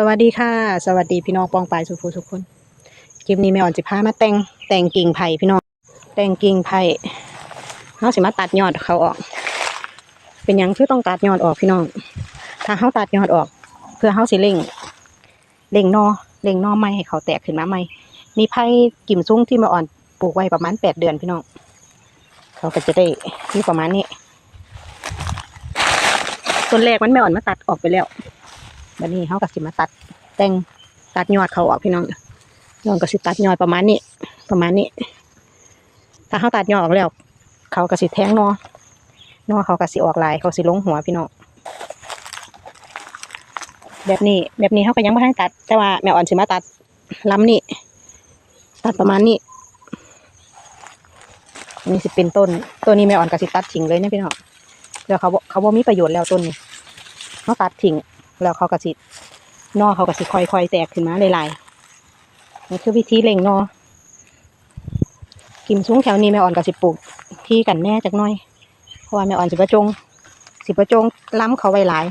สวัสดีค่ะ สวัสดีพี่น้องปองปายสุภูทุกคนคลิปนี้แม่อ่อนสิพามาแต่งแต่งกิ่งไผ่พี่น้องแต่งกิ่งไผ่เฮาสิมาตัดยอดเขาออก เป็นยังคือต้องตัดยอดออกพี่น้อง ถ้าเฮาตัดยอดออก เพื่อเฮาสิเล่งเล่งนอเล่งนอใหม่ให้เขาแตกขึ้นมาใหม่มีไผ่กิ่มซุ้งที่แม่อ่อนปลูกไว้ประมาณแปดเดือนพี่น้องเขาก็จะได้มีประมาณนี้ต้นแรกมันแม่อ่อนมาตัดออกไปแล้ว บัดนี้เขาก็สิมาตัดแต่งตัดยอดเขาออกพี่น้องยอดก็สิตัดยอดประมาณนี้ ประมาณนี้ ถ้าเขาตัดยอดออกแล้ว เขาก็สิแทงนอนอเขาก็สิออกลายเขาสิลงหัวพี่น้องแบบนี้ แบบนี้เขาก็ยังไม่ให้ตัด แต่ว่าแม่อ่อนสิมาตัดล้ำนี่ตัดประมาณนี้นี่สิเป็นต้นต้นนี้แม่อ่อนก็สิตัดทิ้งเลยนะพี่น้องแล้วเขาเขาบ่มีประโยชน์แล้วต้นนี้เขาตัดทิ้ง แล้วเขาก็สินอเขาก็สิค่อยๆแตกขึ้นมาหลายๆนี่คือวิธีเล็งนอกิมซุ้งแถวนี้แม่อ่อนก็สิปลูกที่กันแน่จักน่อย เพราะว่าแม่อ่อนสิประจง สิประจงล้ำเขาไว้หลาย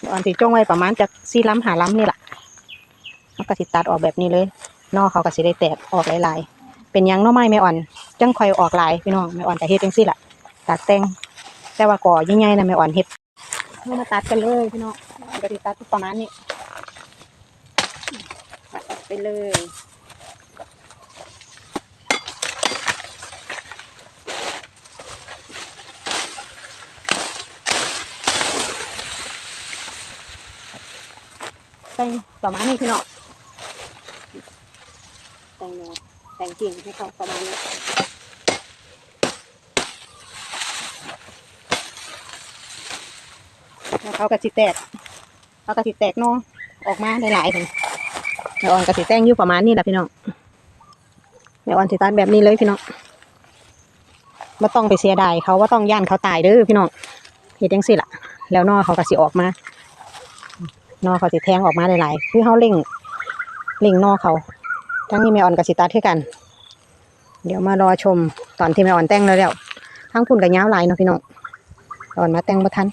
แม่อ่อนสิจงไว้ประมาณจากสี่ล้ำหาล้ำนี่แหละแล้วก็สิตัดออกแบบนี้เลย นอเขาก็สิได้แตกออกหลายๆ เป็นยังน้อไม้แม่อ่อน จังค่อยออกหลายพี่น้องแม่อ่อนก็เฮ็ดจังซี่แหละตัดแต่งแต่ว่าก่อใหญ่นะแม่อ่อนเฮ็ด เรามาตัดกันเลยพี่น้องปกติตัดประมาณนี้ตัดไปเลยแต่ประมาณนี้พี่น้องแต่งแนวแต่งกิ่งให้เขาประมาณนี้ แล้ว เขากระสิแตกเขากระสิแตกเนอออกมาได้หลายถึงแม่อ่อนกระสิแตงอยู่ประมาณนี้แหละพี่น้องแม่อ่อนสิตัดแบบนี้เลยพี่น้องไม่ต้องไปเสียดายเขาว่าต้องย่านเขาตายเด้อพี่น้องเห็ดจังสิล่ะ แล้วนอเขากระสิออกมานอเขาสิแทงออกมาได้หลายคือเขาเล่งเล่งนอเขาทั้งนี้แม่อ่อนกระสิตัดคือกัน เดี๋ยวมารอชมตอนที่แม่อ่อนแต่งแล้วแล้วทั้งพุ่นกับย้าวลายเนาะพี่น้องตอนมาแต่งบ่ทัน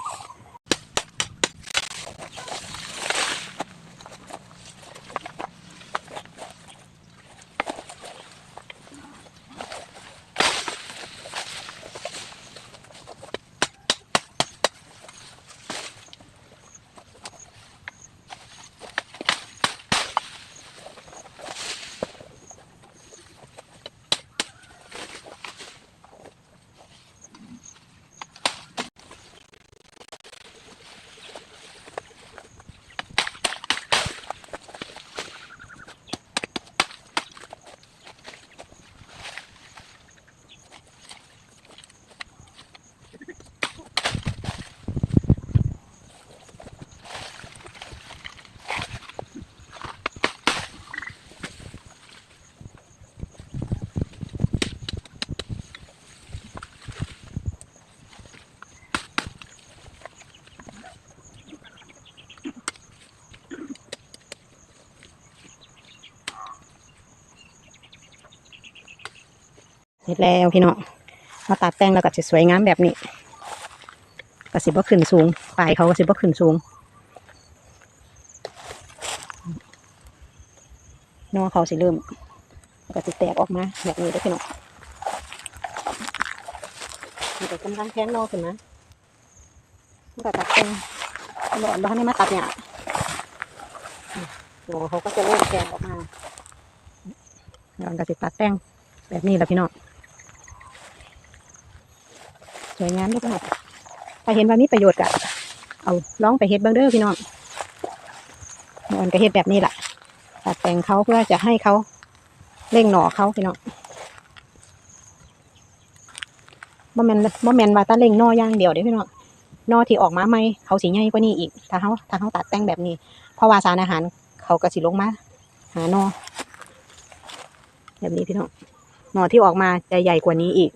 เสร็จแล้วพี่น้องมาตัดแต่งแล้วก็จะสวยงามแบบนี้ก็สิบ่ขึ้นสูงปลายเขาก็สิบ่ขึ้นสูงนอเขาสิเริ่มก็สิแตกออกมาแบบนี้เด้พี่น้องมันก็กำลังแทงนอขึ้นมามันก็ตัดแต่งบ่อนบ่ให้มาตัดเนี่ยโอ้เขาก็จะเริ่มแทงออกมาแล้วก็สิตัดแต่งแบบนี้แหละพี่น้อง สวยงามเด้วยพี่น้องถ้าเห็นว่ามีประโยชน์ก็เอาลองไปเฮ็ดเบ้างเด้อพี่น้องมันก็เฮ็ดแบบนี้แหละตัดแต่งเขาเพื่อจะให้เขาเร่งหน่อเขาพี่น้องบ่แมนบ่แมนว่าตาเร่งน่ออย่างเดียวเด้พี่น้องน่อที่ออกมาใหม่เขาสิใหญ่กว่านี้อีก ถ้าเขาถ้าเขาตัดแต่งแบบนี้ เพราะว่าสารอาหารเขาก็สิลงมา หาน่อแบบนี้พี่น้องหน่อที่ออกมาจะใหญ่กว่านี้อีก